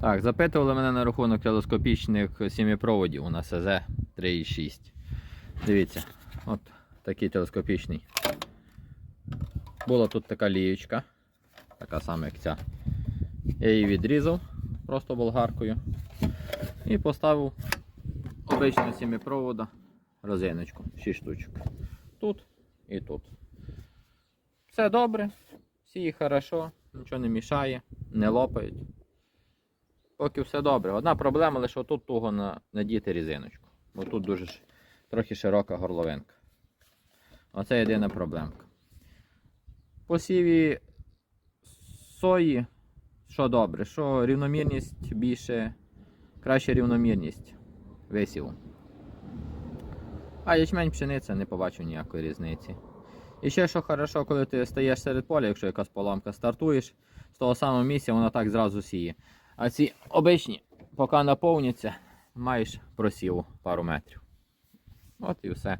Так, запитували мене на рахунок телескопічних сіміпроводів на СЗ 3.6. Дивіться, от такий телескопічний. Була тут така лієчка, така сама як ця. Я її відрізав просто болгаркою і поставив обичного сіміпровода розиночку, 6 штучок. Тут і тут. Все добре, всі хорошо, нічого не мішає, не лопають. Поки все добре. Одна проблема лише тут туго надіти різиночку. Бо тут дуже трохи широка горловинка. Оце єдина проблемка. По сіві сої, що добре, що рівномірність більше, краще рівномірність висіву. А ячмень пшениця не побачу ніякої різниці. І ще що хорошо, коли ти стаєш серед поля, якщо якась поломка, стартуєш з того самого місця, вона так зразу сіє. А ці обичні, поки наповняться, маєш просіву пару метрів. От і все.